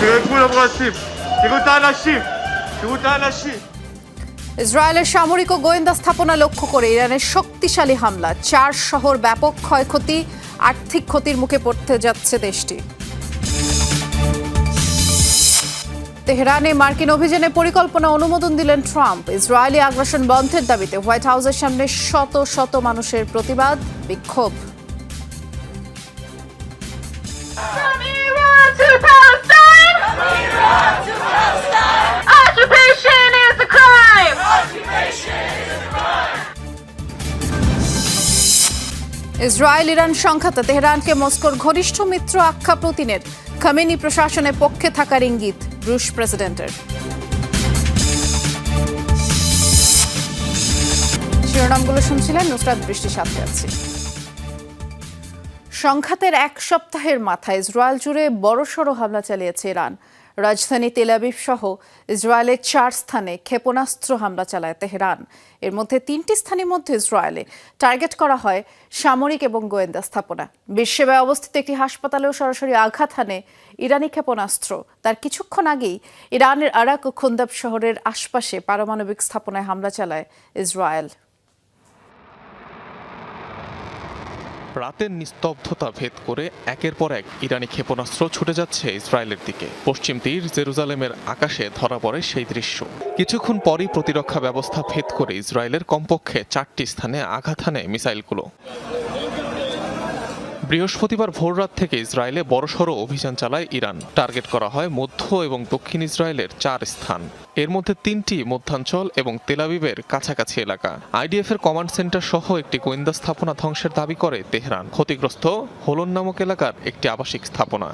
תרגעו לברסים, תראו את האנשים, תראו את האנשים. ইসরায়েলের সামরিক ও গোয়েন্দা স্থাপনা লক্ষ্য করে ইরানের শক্তিশালী হামলা চার শহর ব্যাপক ক্ষয়ক্ষতি আর্থিক ক্ষতির মুখে পড়তে যাচ্ছে দেশটি তেহরানে মার্কিন অভিযানে পরিকল্পনা অনুমোদন দিলেন ট্রাম্প ইসরায়েলি আগ্রাসন বন্ধের দাবিতে হোয়াইট হাউসের সামনে শত শত মানুষের প্রতিবাদ বিক্ষোভ ইসরায়েল, ইরান সংঘাতে, তেহরানকে মস্কোর ঘনিষ্ঠ মিত্র আখ্যা পুতিনের। খামেনি প্রশাসনের পক্ষে থাকার ইঙ্গিত রুশ প্রেসিডেন্টের। শিরোনামগুলো শুনছিলেন নুসরাত বৃষ্টির সাথে সংঘাতের এক সপ্তাহের মাথায় ইসরায়েল জুড়ে বড়সড় হামলা চালিয়েছে ইরান। রাজধানী তেলাবিব সহ ইসরায়েলের চার স্থানে ক্ষেপণাস্ত্র হামলা চালায় তেহরান। এর মধ্যে তিনটি স্থানের মধ্যে ইসরায়েলে টার্গেট করা হয় সামরিক এবং গোয়েন্দা স্থাপনা। বিশ্বব্যাপী অবস্থিত একটি হাসপাতালেও সরাসরি আঘাত হানে ইরানি ক্ষেপণাস্ত্র। তার কিছুক্ষণ আগেই ইরানের আরাক ও খুন্দাব শহরের আশপাশে পারমাণবিক স্থাপনায় হামলা চালায় ইসরায়েল। রাতের নিস্তব্ধতা ভেদ করে একের পর এক ইরানি ক্ষেপণাস্ত্র ছুটে যাচ্ছে ইসরায়েলের দিকে। পশ্চিম তীর জেরুজালেমের আকাশে ধরা পড়ে সেই দৃশ্য। কিছুক্ষণ পরই প্রতিরক্ষা ব্যবস্থা ভেদ করে ইসরায়েলের কমপক্ষে চারটি স্থানে আঘাত হানে মিসাইলগুলো। বৃহস্পতিবার ভোররাত থেকে ইসরায়েলে বড়সড় অভিযান চালায় ইরান। টার্গেট করা হয় মধ্য এবং দক্ষিণ ইসরায়েলের চার স্থান। এর মধ্যে তিনটি মধ্যাঞ্চল এবং তেলাবিবের কাছাকাছি এলাকা। আইডিএফ এর কমান্ড সেন্টার সহ একটি গোয়েন্দা স্থাপনা ধ্বংসের দাবি করে তেহরান। ক্ষতিগ্রস্ত হোলন নামক এলাকার একটি আবাসিক স্থাপনা।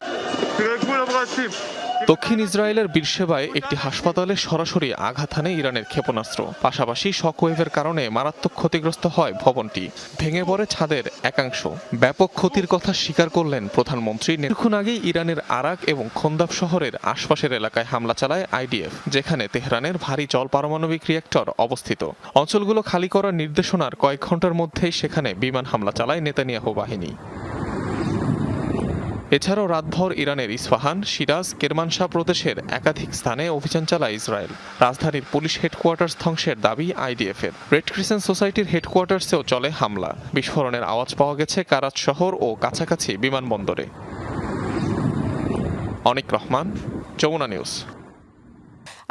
দক্ষিণ ইসরায়েলের বীরসেবায় একটি হাসপাতালে সরাসরি আঘাত হানে ইরানের ক্ষেপণাস্ত্র। পাশাপাশি শকওয়েভের কারণে মারাত্মক ক্ষতিগ্রস্ত হয় ভবনটি। ভেঙে পড়ে ছাদের একাংশ। ব্যাপক ক্ষতির কথা স্বীকার করলেন প্রধানমন্ত্রী কিছুক্ষণ আগেই ইরানের আরাক এবং খন্দাব শহরের আশপাশের এলাকায় হামলা চালায় আইডিএফ, যেখানে তেহরানের ভারী জল পারমাণবিক রিয়েক্টর অবস্থিত। অঞ্চলগুলো খালি করার নির্দেশনার কয়েক ঘণ্টার মধ্যেই সেখানে বিমান হামলা চালায় নেতানিয়াহু বাহিনী। এছাড়াও রাতভর ইরানের ইসফাহান সিরাজ কেরমানশাহ প্রদেশের একাধিক স্থানে অভিযান চালায় ইসরায়েল। রাজধানীর পুলিশ হেডকোয়ার্টার্স ধ্বংসের দাবি আইডিএফ এর রেড ক্রিসেন্ট সোসাইটির হেডকোয়ার্টার্সেও চলে হামলা। বিস্ফোরণের আওয়াজ পাওয়া গেছে কারাত শহর ও কাছাকাছি বিমানবন্দরে। অনিক রহমান, যমুনা নিউজ।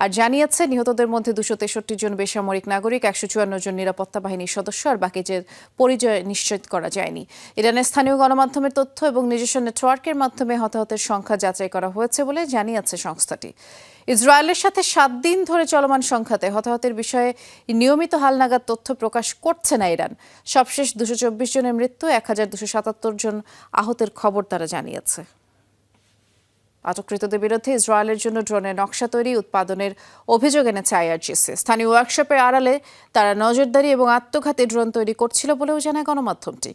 আর জানিয়েছে, নিহতদের মধ্যে দুশো তেষট্টি জন বেসামরিক নাগরিক, একশো চুয়ান্ন জন নিরাপত্তা বাহিনীর সদস্য আর বাকি যে পরিচয় নিশ্চিত করা যায়নি। ইরানের স্থানীয় গণমাধ্যমের তথ্য এবং নিজস্ব নেটওয়ার্কের মাধ্যমে হতাহতের সংখ্যা যাচাই করা হয়েছে বলে জানিয়েছে সংস্থাটি। ইসরায়েলের সাথে সাত দিন ধরে চলমান সংখ্যাতে হতাহতের বিষয়ে নিয়মিত হালনাগাদ তথ্য প্রকাশ করছে না ইরান। সবশেষ দুশো চব্বিশ জনের মৃত্যু, এক হাজার দুশো সাতাত্তর জন আহতের খবর তারা জানিয়েছে। আটককৃতদের বিরুদ্ধে ইসরায়েলের জন্য ড্রোনের নকশা তৈরি উৎপাদনের অভিযোগ এনেছে আইআরজিসি। স্থানীয় ওয়ার্কশপের আড়ালে তারা নজরদারি এবং আত্মঘাতী ড্রোন তৈরি করছিল বলেও জানায় গণমাধ্যমটি।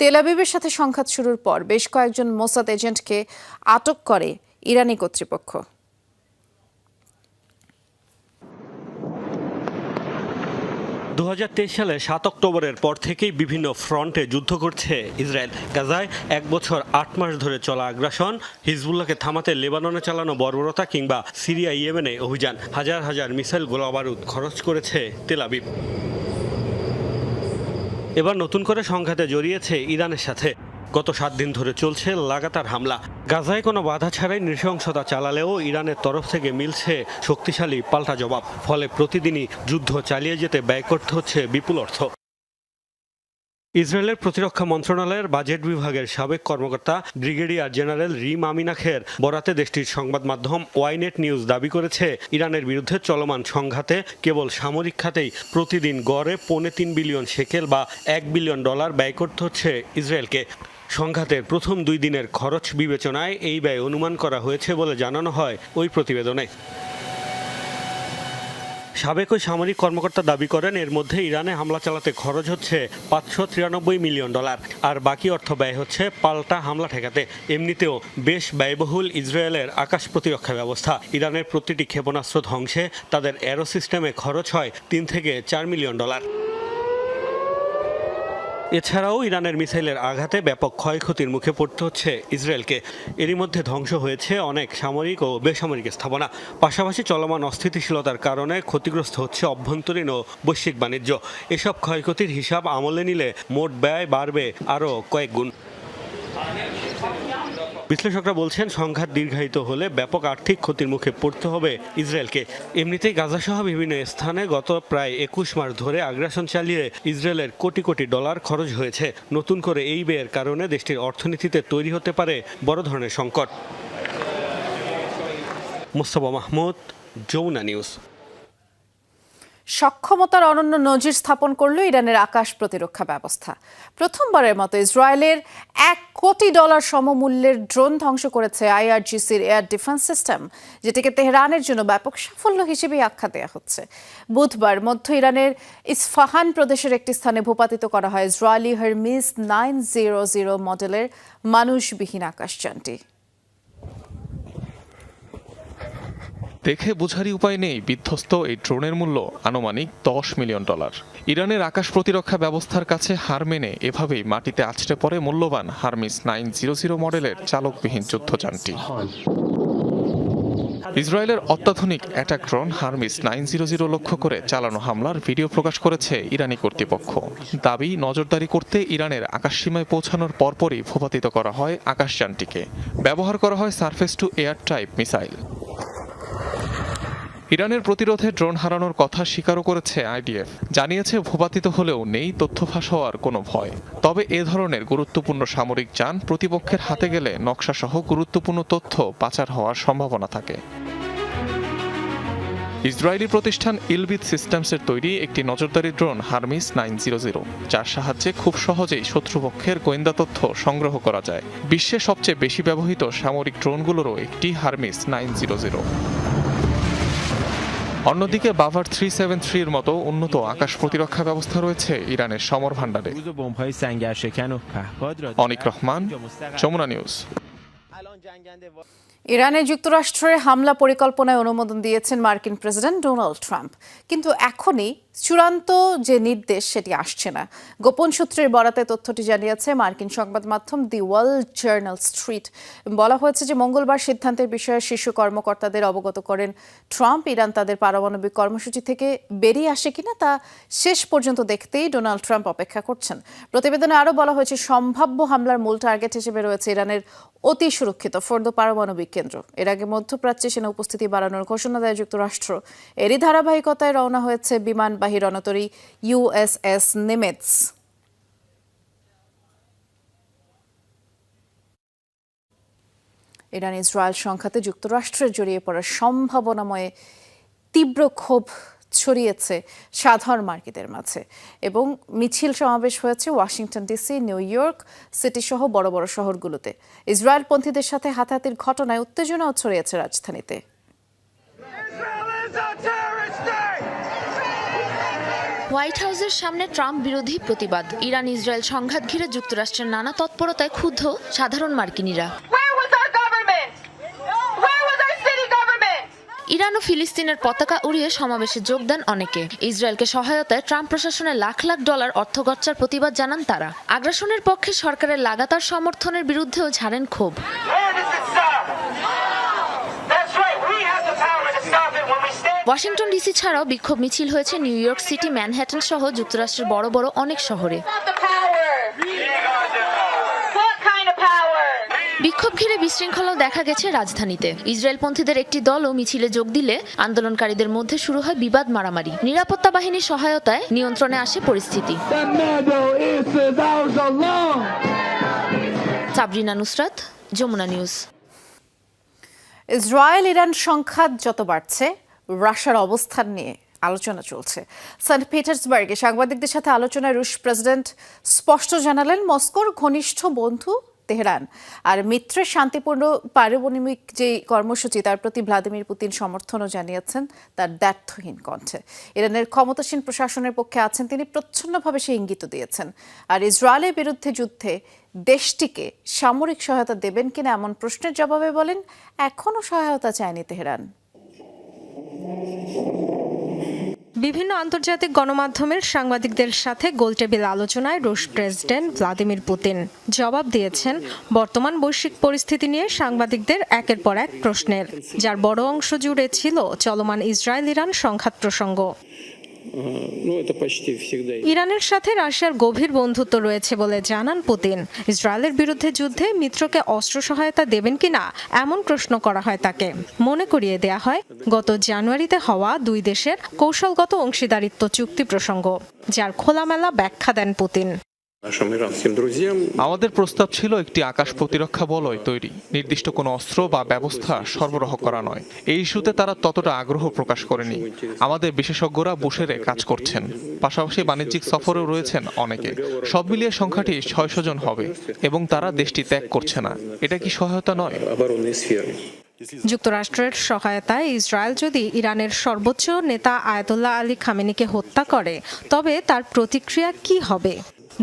তেলাবিবের সাথে সংঘাত শুরুর পর বেশ কয়েকজন মোসাদ এজেন্টকে আটক করে ইরানি কর্তৃপক্ষ। দু হাজার তেইশ সালে সাত অক্টোবরের পর থেকেই বিভিন্ন ফ্রন্টে যুদ্ধ করছে ইসরায়েল। গাজায় এক বছর আট মাস ধরে চলা আগ্রাসন, হিজবুল্লাহকে থামাতে লেবাননে চালানো বর্বরতা কিংবা সিরিয়া, ইয়েমেনে অভিযান। হাজার হাজার মিসাইল গোলাবারুদ খরচ করেছে তেলাবিব এবার নতুন করে সংঘাতে জড়িয়েছে ইরানের সাথে। গত সাত দিন ধরে চলছে লাগাতার হামলা। গাজায় কোনো বাধা ছাড়াই নৃশংসতা চালালেও ইরানের তরফ থেকে মিলছে শক্তিশালী পাল্টা জবাব। ফলে প্রতিদিনই যুদ্ধ চালিয়ে যেতে ব্যয় করতে হচ্ছে বিপুল অর্থ। ইসরায়েলের প্রতিরক্ষা মন্ত্রণালয়ের বাজেট বিভাগের সাবেক কর্মকর্তা ব্রিগেডিয়ার জেনারেল রিম আমিনাখের বরাতে দেশটির সংবাদ মাধ্যম ওয়াইনেট নিউজ দাবি করেছে, ইরানের বিরুদ্ধে চলমান সংঘাতে কেবল সামরিক খাতেই প্রতিদিন গড়ে পৌনে তিন বিলিয়ন শেকেল বা এক বিলিয়ন ডলার ব্যয় করতে হচ্ছে ইসরায়েলকে। সংঘাতের প্রথম দুই দিনের খরচ বিবেচনায় এই ব্যয় অনুমান করা হয়েছে বলে জানানো হয় ওই প্রতিবেদনে। সাবেক ওই সামরিক কর্মকর্তা দাবি করেন, এর মধ্যে ইরানে হামলা চালাতে খরচ হচ্ছে পাঁচশো তিরানব্বই মিলিয়ন ডলার, আর বাকি অর্থ ব্যয় হচ্ছে পাল্টা হামলা ঠেকাতে। এমনিতেও বেশ ব্যয়বহুল ইসরায়েলের আকাশ প্রতিরক্ষা ব্যবস্থা। ইরানের প্রতিটি ক্ষেপণাস্ত্র ধ্বংসে তাদের অ্যারো সিস্টেমে খরচ হয় তিন থেকে চার মিলিয়ন ডলার। এছাড়াও ইরানের মিসাইলের আঘাতে ব্যাপক ক্ষয়ক্ষতির মুখে পড়তে হচ্ছে ইসরায়েলকে। এরই মধ্যে ধ্বংস হয়েছে অনেক সামরিক ও বেসামরিক স্থাপনা। পাশাপাশি চলমান অস্থিতিশীলতার কারণে ক্ষতিগ্রস্ত হচ্ছে অভ্যন্তরীণ ও বৈশ্বিক বাণিজ্য। এসব ক্ষয়ক্ষতির হিসাব আমলে নিলে মোট ব্যয় বাড়বে আরও কয়েক গুণ। বিশ্লেষকরা বলছেন, সংঘাত দীর্ঘায়িত হলে ব্যাপক আর্থিক ক্ষতির মুখে পড়তে হবে ইসরায়েলকে। এমনিতেই গাজাসহ বিভিন্ন স্থানে গত প্রায় একুশ মাস ধরে আগ্রাসন চালিয়ে ইসরায়েলের কোটি কোটি ডলার খরচ হয়েছে। নতুন করে এই ব্যয়ের কারণে দেশটির অর্থনীতিতে তৈরি হতে পারে বড় ধরনের সংকট। মুস্তফা মাহমুদ, যমুনা নিউজ। সক্ষমতার অনন্য নজির স্থাপন করল ইরানের আকাশ প্রতিরক্ষা ব্যবস্থা। প্রথমবারের মতো ইসরায়েলের এক কোটি ডলার সমমূল্যের ড্রোন ধ্বংস করেছে আইআরজিসির এয়ার ডিফেন্স সিস্টেম, যেটিকে তেহরানের জন্য ব্যাপক সাফল্য হিসেবেই আখ্যা দেওয়া হচ্ছে। বুধবার মধ্য ইরানের ইসফাহান প্রদেশের একটি স্থানে ভূপাতিত করা হয় Israeli Hermes nine zero zero মডেলের মানুষবিহীন আকাশযানটি। দেখে বোঝারই উপায় নেই। বিধ্বস্ত এই ড্রোনের মূল্য আনুমানিক দশ মিলিয়ন ডলার। ইরানের আকাশ প্রতিরক্ষা ব্যবস্থার কাছে হার মেনে এভাবেই মাটিতে আছড়ে পড়ে মূল্যবান হারমিস নাইন জিরো জিরো মডেলের চালকবিহীন যুদ্ধযানটি। ইসরায়েলের অত্যাধুনিক attack drone Hermes nine zero zero লক্ষ্য করে চালানো হামলার ভিডিও প্রকাশ করেছে ইরানি কর্তৃপক্ষ। দাবি, নজরদারি করতে ইরানের আকাশসীমায় পৌঁছানোর পরপরই ভূপাতিত করা হয় আকাশযানটিকে। ব্যবহার করা হয় surface to air type missile. ইরানের প্রতিরোধে ড্রোন হারানোর কথা স্বীকারও করেছে আইডিএফ। জানিয়েছে, ভূপাতিত হলেও নেই তথ্য ফাঁস হওয়ার কোনো ভয়। তবে এ ধরনের গুরুত্বপূর্ণ সামরিক যান প্রতিপক্ষের হাতে গেলে নকশাসহ গুরুত্বপূর্ণ তথ্য পাচার হওয়ার সম্ভাবনা থাকে। ইসরায়েলি প্রতিষ্ঠান ইলবিথ সিস্টেমসের তৈরি একটি নজরদারি drone Hermes nine zero zero, যার সাহায্যে খুব সহজেই শত্রুপক্ষের গোয়েন্দা তথ্য সংগ্রহ করা যায়। বিশ্বে সবচেয়ে বেশি ব্যবহৃত সামরিক ড্রোনগুলোরও একটি হারমিস নাইন জিরো জিরো। অন্যদিকে বাভার থ্রি সেভেন থ্রির মতো উন্নত আকাশ প্রতিরক্ষা ব্যবস্থা রয়েছে ইরানের সমর ভান্ডারে অনিক রহমান, যমুনা নিউজ। ইরানে যুক্তরাষ্ট্রের হামলা পরিকল্পনায় অনুমোদন দিয়েছেন মার্কিন প্রেসিডেন্ট ডোনাল্ড ট্রাম্প। কিন্তু এখনই চূড়ান্ত যে নির্দেশ, সেটি আসছে না। গোপন সূত্রের বরাতে তথ্যটি জানিয়েছে মার্কিন সংবাদ মাধ্যম দি ওয়ার্ল্ড জার্নাল স্ট্রিট। বলা হয়েছে যে মঙ্গলবার সিদ্ধান্তের বিষয়ে শীর্ষ কর্মকর্তাদের অবগত করেন ট্রাম্প, ইরান তাদের পারমাণবিক কর্মসূচি থেকে বেরিয়ে আসে কিনা তা শেষ পর্যন্ত দেখতেই ডোনাল্ড ট্রাম্প অপেক্ষা করছেন। প্রতিবেদনে আরও বলা হয়েছে, সম্ভাব্য হামলার মূল টার্গেট হিসেবে রয়েছে ইরানের অতি সুরক্ষিত ফোর্দ পারমাণবিক কেন্দ্র। এর আগে মধ্যপ্রাচ্যে সেনা উপস্থিতি বাড়ানোর ঘোষণা দেয় যুক্তরাষ্ট্র। এরই ধারাবাহিকতায় রওনা হয়েছে বিমানবাহী রণতরী ইউএসএস নেমেটস ইরান ইসরায়েল সংঘাতে যুক্তরাষ্ট্রের জড়িয়ে পড়ার সম্ভাবনাময় তীব্র ক্ষোভ ছড়িয়েছে সাধারণ মার্কিদের মাঝে। এবং মিছিল সমাবেশ হয়েছে Washington DC, New York City সহ বড় বড় শহরগুলোতে। ইসরায়েলপন্থীদের সাথে হাতাহাতির ঘটনায় উত্তেজনাও ছড়িয়েছে রাজধানীতে। হোয়াইট হাউসের সামনে ট্রাম্প বিরোধী প্রতিবাদ। ইরান ইসরায়েল সংঘাত ঘিরে যুক্তরাষ্ট্রের নানা তৎপরতায় ক্ষুব্ধ সাধারণ মার্কিনীরা। ইরান ও ফিলিস্তিনের পতাকা উড়িয়ে সমাবেশে যোগ দেন অনেকে। ইসরায়েলকে সহায়তায় ট্রাম্প প্রশাসনের লাখ লাখ ডলার অর্থগচ্চার প্রতিবাদ জানান তারা। আগ্রাসনের পক্ষে সরকারের লাগাতার সমর্থনের বিরুদ্ধেও ঝাড়েন ক্ষোভ. ওয়াশিংটন ডিসি ছাড়াও বিক্ষোভ মিছিল হয়েছে নিউ ইয়র্ক সিটি, ম্যানহ্যাটন সহ যুক্তরাষ্ট্রের বড় বড় অনেক শহরে। বিক্ষোভ ঘিরে বিশৃঙ্খলাও দেখা গেছে রাজধানীতে। ইসরায়েলপন্থীদের একটি দলও মিছিলে যোগ দিলে আন্দোলনকারীদের মধ্যে শুরু হয় বিবাদ মারামারি। নিরাপত্তা বাহিনীর সহায়তায় নিয়ন্ত্রণে আসে পরিস্থিতি। Sabrina Nusrat, Jamuna news. Israel, Iran সংঘাত যত বাড়ছে, রাশিয়ার অবস্থান নিয়ে আলোচনা চলছে। সেন্ট পিটার্সবার্গে সাংবাদিকদের সাথে আলোচনায় রুশ প্রেসিডেন্ট স্পষ্ট জানালেন, মস্কোর ঘনিষ্ঠ বন্ধু তেহরান। আর মিত্রের শান্তিপূর্ণ পারমাণবিক যে কর্মসূচি, তার প্রতি ভ্লাদিমির পুতিন সমর্থনও জানিয়েছেন তার দ্ব্যর্থহীন কণ্ঠে। ইরানের ক্ষমতাসীন প্রশাসনের পক্ষে আছেন তিনি, প্রচ্ছন্নভাবে সে ইঙ্গিত দিয়েছেন। আর ইসরায়েলের বিরুদ্ধে যুদ্ধে দেশটিকে সামরিক সহায়তা দেবেন কিনা এমন প্রশ্নের জবাবে বলেন, এখনও সহায়তা চায়নি তেহরান। বিভিন্ন আন্তর্জাতিক গণমাধ্যমের সাংবাদিকদের সাথে গোলটেবিল আলোচনায় রুশ প্রেসিডেন্ট ভ্লাদিমির পুতিন জবাব দিয়েছেন বর্তমান বৈশ্বিক পরিস্থিতি নিয়ে সাংবাদিকদের একের পর এক প্রশ্নের, যার বড় অংশ জুড়ে ছিল চলমান ইসরায়েল ইরান সংঘাত প্রসঙ্গ। ইরানের সাথে রাশিয়ার গভীর বন্ধুত্ব রয়েছে বলে জানান পুতিন। ইসরায়েলের বিরুদ্ধে যুদ্ধে মিত্রকে অস্ত্র সহায়তা দেবেন কিনা, এমন প্রশ্ন করা হয় তাকে। মনে করিয়ে দেয়া হয়, গত জানুয়ারিতে হওয়া দুই দেশের কৌশলগত অংশীদারিত্ব চুক্তি প্রসঙ্গ, যার খোলামেলা ব্যাখ্যা দেন পুতিন। আমাদের প্রস্তাব ছিল একটি আকাশ প্রতিরক্ষা বলয় তৈরি নির্দিষ্ট কোনো অস্ত্র বা ব্যবস্থা সরবরাহ করা নয়। এই ইস্যুতে তারা ততটা আগ্রহ প্রকাশ করেনি। আমাদের বিশেষজ্ঞরা বসেরে কাজ করছেন। পাশাপাশি বাণিজ্যিক সফরেও রয়েছেন অনেকে। সব মিলিয়ে সংখ্যাটি ছয়শো জন হবে এবং তারা দেশটি ত্যাগ করছে না। এটা কি সহায়তা নয়? যুক্তরাষ্ট্রের সহায়তায় ইসরায়েল যদি ইরানের সর্বোচ্চ নেতা আয়াতুল্লাহ আলী খামেনিকে হত্যা করে তবে তার প্রতিক্রিয়া কি হবে?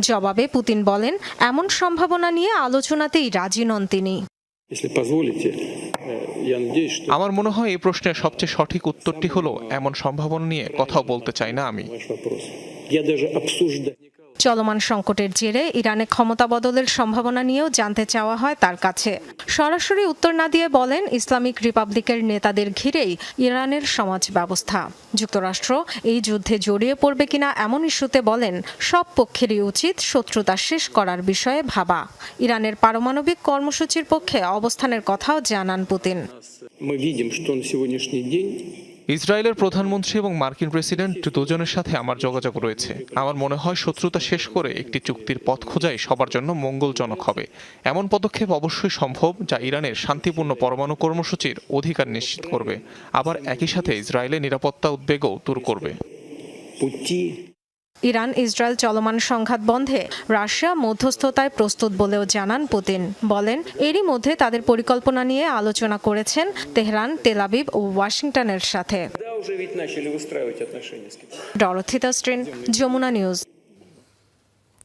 জবাবে পুতিন বলেন এমন সম্ভাবনা নিয়ে আলোচনাতেই রাজি নন তিনি। আমার মনে হয় এই প্রশ্নের সবচেয়ে সঠিক উত্তরটি হলো এমন সম্ভাবনা নিয়ে কথাও বলতে চাই না আমি। চলমান সংকটের জেরে ইরানে ক্ষমতা বদলের সম্ভাবনা নিয়েও জানতে চাওয়া হয় তার কাছে। সরাসরি উত্তর না দিয়ে বলেন, ইসলামিক রিপাবলিকের নেতাদের ঘিরেই ইরানের সমাজ ব্যবস্থা যুক্তরাষ্ট্র এই যুদ্ধে জড়িয়ে পড়বে কিনা এমন ইস্যুতে বলেন, সব পক্ষেরই উচিত শত্রুতা শেষ করার বিষয়ে ভাবা। ইরানের পারমাণবিক কর্মসূচির পক্ষে অবস্থানের কথাও জানান পুতিন। ইসরায়েলের প্রধানমন্ত্রী এবং মার্কিন প্রেসিডেন্ট দুজনের সাথে আমার যোগাযোগ রয়েছে। আমার মনে হয় শত্রুতা শেষ করে একটি চুক্তির পথ খোঁজাই সবার জন্য মঙ্গলজনক হবে। এমন পদক্ষেপ অবশ্যই সম্ভব যা ইরানের শান্তিপূর্ণ পরমাণু কর্মসূচির অধিকার নিশ্চিত করবে। আবার একই সাথে ইসরায়েলের নিরাপত্তা উদ্বেগও দূর করবে। ইরান ইসরায়েল চলমান সংঘাত বন্ধে রাশিয়া মধ্যস্থতায় প্রস্তুত বলেও জানান পুতিন। বলেন এরই মধ্যে তাদের পরিকল্পনা নিয়ে আলোচনা করেছেন তেহরান তেলাবিব ও ওয়াশিংটনের সাথে। ডরথিতা স্ট্রিন যমুনা নিউজ।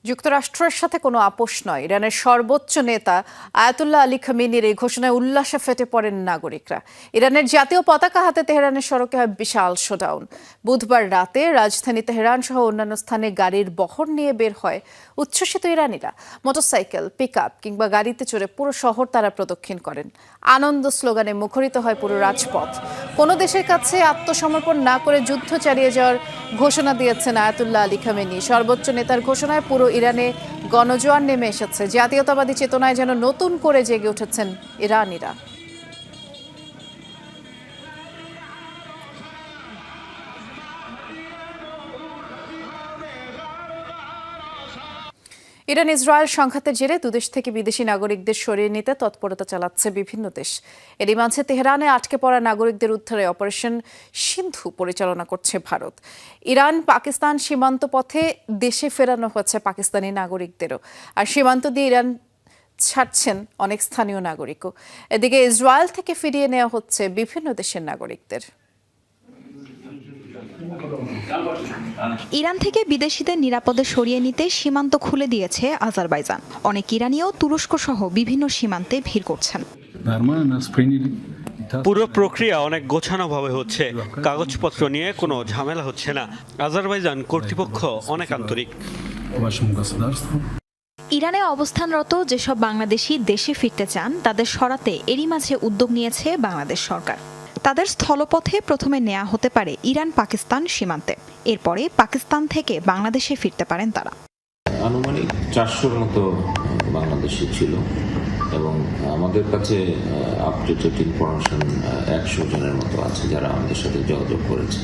যুক্তরাষ্ট্রের সাথে কোনো আপোষ নয়। ইরানের সর্বোচ্চ নেতা আয়াতুল্লাহ আলী খামিনির এই ঘোষণায় উল্লাসে ফেটে পড়েন নাগরিকরা। ইরানের জাতীয় পতাকা হাতে তেহরানের সড়কে হয় বিশাল শোডাউন। বুধবার রাতে রাজধানী তেহরান সহ অন্যান্য স্থানে গাড়ির বহর নিয়ে বের হয় উচ্ছ্বসিত ইরানিরা। মোটরসাইকেল পিক কিংবা গাড়িতে চড়ে পুরো শহর তারা প্রদক্ষিণ করেন। আনন্দ স্লোগানে মুখরিত হয় পুরো রাজপথ। কোনো দেশের কাছে আত্মসমর্পণ না করে যুদ্ধ চালিয়ে যাওয়ার ঘোষণা দিয়েছেন আয়াতুল্লাহ আলী খামেনি। সর্বোচ্চ নেতার ঘোষণায় পুরো ইরানে গণজোয়ার নেমে এসেছে। জাতীয়তাবাদী চেতনায় যেন নতুন করে জেগে উঠেছেন ইরানিরা। ইরান ইসরায়েল সংঘাতের জেরে দুদেশ থেকে বিদেশি নাগরিকদের সরিয়ে নিতে তৎপরতা চালাচ্ছে বিভিন্ন দেশ। এরই মাঝে তেহরানে আটকে পড়া নাগরিকদের উদ্ধারে অপারেশন সিন্ধু পরিচালনা করছে ভারত। ইরান পাকিস্তান সীমান্ত পথে দেশে ফেরানো হচ্ছে পাকিস্তানি নাগরিকদেরও। আর সীমান্ত দিয়ে ইরান ছাড়ছেন অনেক স্থানীয় নাগরিকও। এদিকে ইসরায়েল থেকে ফিরিয়ে নেওয়া হচ্ছে বিভিন্ন দেশের নাগরিকদের। ইরান থেকে বিদেশিদের নিরাপদে সরিয়ে নিতে সীমান্ত খুলে দিয়েছে আজারবাইজান। অনেক ইরানিও তুরস্ক সহ বিভিন্ন সীমান্তে ভিড় করছেন। পুরো প্রক্রিয়া অনেক গোছানোভাবে হচ্ছে। কাগজপত্র নিয়ে কোনো ঝামেলা হচ্ছে না। আজারবাইজান কর্তৃপক্ষ অনেক আন্তরিক। ইরানে অবস্থানরত যেসব বাংলাদেশি দেশে ফিরতে চান তাদের সরাতে এরই মাঝে উদ্যোগ নিয়েছে বাংলাদেশ সরকার। তাদের স্থলপথে প্রথমে নেওয়া হতে পারে ইরান পাকিস্তান সীমান্তে। এরপরে পাকিস্তান থেকে বাংলাদেশে ফিরতে পারেন তারা। আনুমানিক চারশোর মতো বাংলাদেশি ছিল এবং আমাদের কাছে আপডেটেড ইনফরমেশন একশো জনের মতো আছে যারা আমাদের সাথে যোগাযোগ করেছে।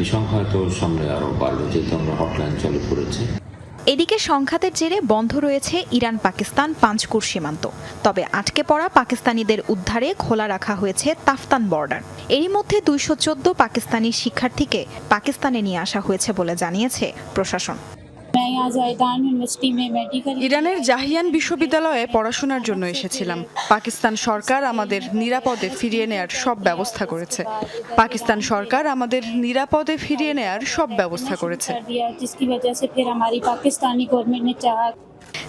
এই সংখ্যা হয়তো সামনে আরও বাড়বে, যেহেতু আমরা হটলাইন চালু করেছি। এদিকে সংঘাতের জেরে বন্ধ রয়েছে ইরান পাকিস্তান পাঁচকুর সীমান্ত। তবে আটকে পড়া পাকিস্তানিদের উদ্ধারে খোলা রাখা হয়েছে তাফতান বর্ডার। এরই মধ্যে দুইশো চোদ্দ পাকিস্তানি শিক্ষার্থীকে পাকিস্তানে নিয়ে আসা হয়েছে বলে জানিয়েছে প্রশাসন। ইরানের জাহিয়ান বিশ্ববিদ্যালয়ে পড়াশোনার জন্য এসেছিলাম। পাকিস্তান সরকার আমাদের নিরাপদে ফিরিয়ে নেয়ার সব ব্যবস্থা করেছে। পাকিস্তান সরকার আমাদের নিরাপদে ফিরিয়ে নেয়ার সব ব্যবস্থা করেছে।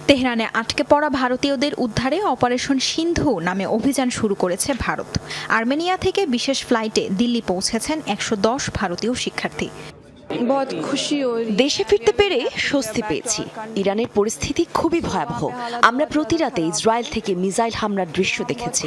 তেহরানে আটকে পড়া ভারতীয়দের উদ্ধারে অপারেশন সিন্ধু নামে অভিযান শুরু করেছে ভারত। আর্মেনিয়া থেকে বিশেষ ফ্লাইটে দিল্লি পৌঁছেছেন একশো দশ ভারতীয় শিক্ষার্থী। দেশে ফিরতে পেরে স্বস্তি পেয়েছি। ইরানের পরিস্থিতি খুবই ভয়াবহ। আমরা প্রতি রাতে ইসরায়েল থেকে মিসাইল হামলার দৃশ্য দেখেছি।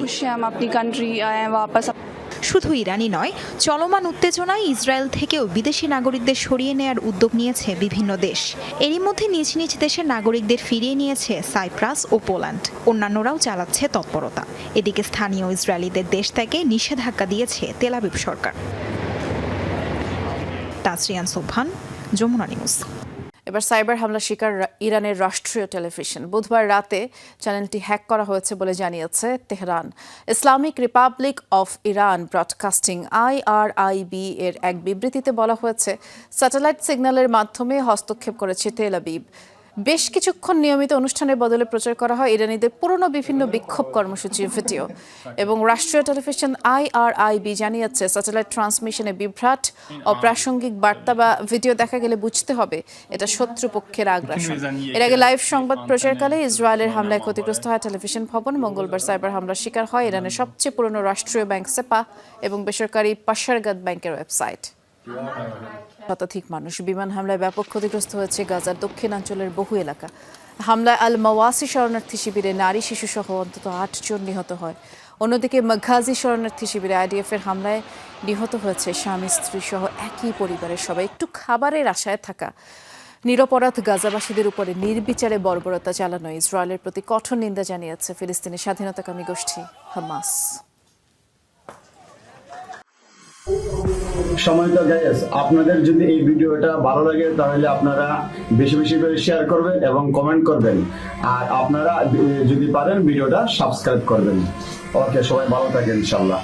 শুধু ইরানই নয় চলমান উত্তেজনায় ইসরায়েল থেকেও বিদেশি নাগরিকদের সরিয়ে নেয়ার উদ্যোগ নিয়েছে বিভিন্ন দেশ। এরই মধ্যে নিজ নিজ দেশের নাগরিকদের ফিরিয়ে নিয়েছে সাইপ্রাস ও পোল্যান্ড। অন্যান্যরাও চালাচ্ছে তৎপরতা। এদিকে স্থানীয় ইসরায়েলিদের দেশ থেকে নিষেধাজ্ঞা দিয়েছে তেলাবিব সরকার। তাসরিয়ান সোভান যমুনা নিউজ। এবার সাইবার হামলা শিকার ইরানের রাষ্ট্রীয় টেলিভিশন। বুধবার রাতে চ্যানেলটি হ্যাক করা হয়েছে বলে জানিয়েছে Tehran. Islamic Republic of Iran Broadcasting IRIB এর এক বিবৃতিতে বলা হয়েছে, স্যাটেলাইট সিগন্যালের মাধ্যমে হস্তক্ষেপ করেছে তেল আবিব। বেশ কিছুক্ষণ নিয়মিত অনুষ্ঠানের বদলে প্রচার করা হয় ইরানিদের পুরনো বিভিন্ন বিক্ষোভ কর্মসূচির ভিডিও এবং রাষ্ট্রীয় টেলিভিশন আইআরআইবি জানিয়েছে, স্যাটেলাইট ট্রান্সমিশনে বিভ্রাট, অপ্রাসঙ্গিক বার্তা বা ভিডিও দেখা গেলে বুঝতে হবে এটা শত্রুপক্ষের আগ্রাসন। এর আগে লাইভ সংবাদ প্রচারকালে ইসরায়েলের হামলায় ক্ষতিগ্রস্ত হয় টেলিভিশন ভবন। মঙ্গলবার সাইবার হামলার শিকার হয় ইরানের সবচেয়ে পুরনো রাষ্ট্রীয় ব্যাংক সেপা এবং বেসরকারি পাশারগাদ ব্যাংকের ওয়েবসাইট। শতাধিক মানুষ বিমান হামলায় ব্যাপক ক্ষতিগ্রস্ত হয়েছে গাজার দক্ষিণাঞ্চলের বহু এলাকা। হামলায় আল মাওয়াসি শরণার্থী শিবিরে নারী শিশু সহ অন্তত আটজন নিহত হয়। অন্যদিকে মাঘাজি শরণার্থী শিবিরে আইডিএফ এর হামলায় নিহত হয়েছে স্বামী স্ত্রী সহ একই পরিবারের সবাই। একটু খাবারের আশায় থাকা। নিরপরাধ গাজাবাসীদের উপরে নির্বিচারে বর্বরতা চালানো ইসরায়েলের প্রতি কঠোর নিন্দা জানিয়েছে ফিলিস্তিনের স্বাধীনতাকামী গোষ্ঠী হামাস। সময়টা গাইস আপনাদের যদি এই ভিডিওটা ভালো লাগে, তাহলে আপনারা বেশি বেশি করে শেয়ার করবেন এবং কমেন্ট করবেন। আর আপনারা যদি পারেন ভিডিওটা সাবস্ক্রাইব করবেন। ওকে, সবাই ভালো থাকেন ইনশাল্লাহ